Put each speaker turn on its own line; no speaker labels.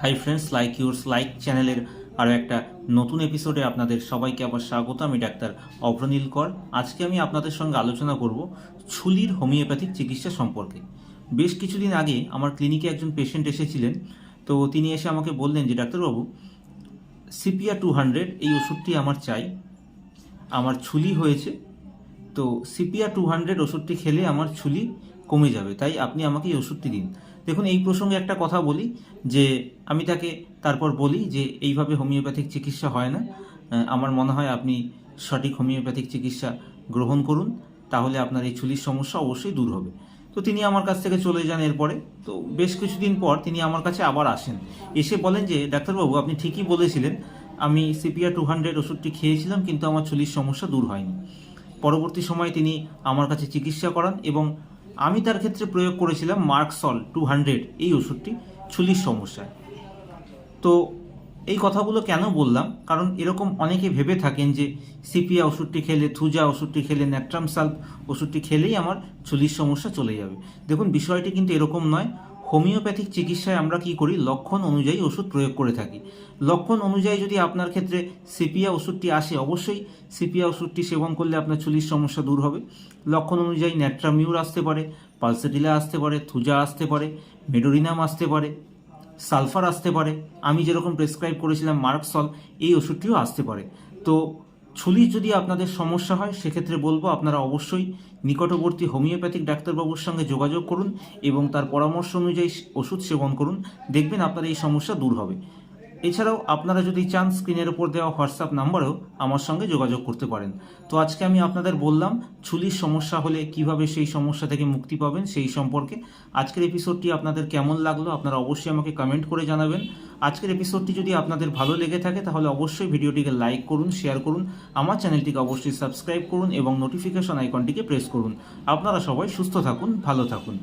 Hi friends like yours like চ্যানেলের আরও একটা নতুন এপিসোডে আপনাদের সবাইকে আবার স্বাগত। আমি ডাক্তার অভ্রনীল কর। আজকে আমি আপনাদের সঙ্গে আলোচনা করব ছুলির হোমিওপ্যাথিক চিকিৎসা সম্পর্কে। বেশ কিছুদিন আগে আমার ক্লিনিকে একজন পেশেন্ট এসেছিলেন। তো তিনি এসে আমাকে বললেন যে ডাক্তারবাবু সিপিয়া টু হান্ড্রেড এই ওষুধটি আমার চাই। আমার ছুলি হয়েছে তো সিপিআর টু হান্ড্রেড ওষুধটি খেলে আমার ছুলি কমে যাবে, তাই আপনি আমাকে এই ওষুধটি দিন। দেখুন, এই প্রসঙ্গে একটা কথা বলি, যে আমি তাকে তারপর বলি যে এইভাবে হোমিওপ্যাথিক চিকিৎসা হয় না। আমার মনে হয় আপনি সঠিক হোমিওপ্যাথিক চিকিৎসা গ্রহণ করুন, তাহলে আপনার এই ছুলির সমস্যা অবশ্যই দূর হবে। তো তিনি আমার কাছ থেকে চলে যান এরপরে। তো বেশ কিছুদিন পর তিনি আমার কাছে আবার আসেন। এসে বলেন যে, ডাক্তারবাবু, আপনি ঠিকই বলেছিলেন, আমি সিপিআর টু হান্ড্রেড ওষুধটি খেয়েছিলাম, কিন্তু আমার ছুলির সমস্যা দূর হয়নি। পরবর্তী সময়ে তিনি আমার কাছে চিকিৎসা করান এবং আমি তার ক্ষেত্রে প্রয়োগ করেছিলাম মার্কসল টু হান্ড্রেড এই ওষুধটি ছুলির সমস্যায়। তো এই কথাগুলো কেন বললাম? কারণ এরকম অনেকে ভেবে থাকেন যে সিপিয়া ওষুধটি খেলে, থুজা ওষুধটি খেলে ন্যাট্রাম সাল্প ওষুধটি খেলেই আমার ছুলির সমস্যা চলে যাবে। দেখুন, বিষয়টি কিন্তু এরকম নয়। হোমিওপ্যাথিক চিকিৎসায় আমরা কি করি? লক্ষণ অনুযায়ী ওষুধ প্রয়োগ করে থাকি। লক্ষণ অনুযায়ী যদি আপনার ক্ষেত্রে সিপিয়া ওষুধটি আসে, অবশ্যই সিপিয়া ওষুধটি সেবন করলে আপনার চুলির সমস্যা দূর হবে। লক্ষণ অনুযায়ী ন্যাট্রামিউর আসতে পারে, পালসেটিলা আসতে পারে, থুজা আসতে পারে, মেডোরিনাম আসতে পারে, সালফার আসতে পারে। আমি যেরকম প্রেসক্রাইব করেছিলাম মার্কসল, এই ওষুধটিও আসতে পারে। তো ছুলির যদি আপনাদের সমস্যা হয়, সেক্ষেত্রে বলব আপনারা অবশ্যই নিকটবর্তী হোমিওপ্যাথিক ডাক্তারবাবুর সঙ্গে যোগাযোগ করুন এবং তার পরামর্শ অনুযায়ী ওষুধ সেবন করুন। দেখবেন আপনার এই সমস্যা দূর হবে। এছাড়াও আপনারা যদি চান স্ক্রিনের উপর দেওয়া হোয়াটসঅ্যাপ নাম্বারেও আমার সঙ্গে যোগাযোগ করতে পারেন। তো আজকে আমি আপনাদের বললাম, ছুলির সমস্যা হলে কীভাবে সেই সমস্যা থেকে মুক্তি পাবেন সেই সম্পর্কে। আজকের এপিসোডটি আপনাদের কেমন লাগল আপনারা অবশ্যই আমাকে কমেন্ট করে জানাবেন। আজকের এপিসোডটি যদি আপনাদের ভালো লেগে থাকে, তাহলে অবশ্যই ভিডিওটিকে লাইক করুন শেয়ার করুন, আমার চ্যানেলটিকে অবশ্যই সাবস্ক্রাইব করুন এবং নোটিফিকেশন আইকনটিকে প্রেস করুন। আপনারা সবাই সুস্থ থাকুন, ভালো থাকুন।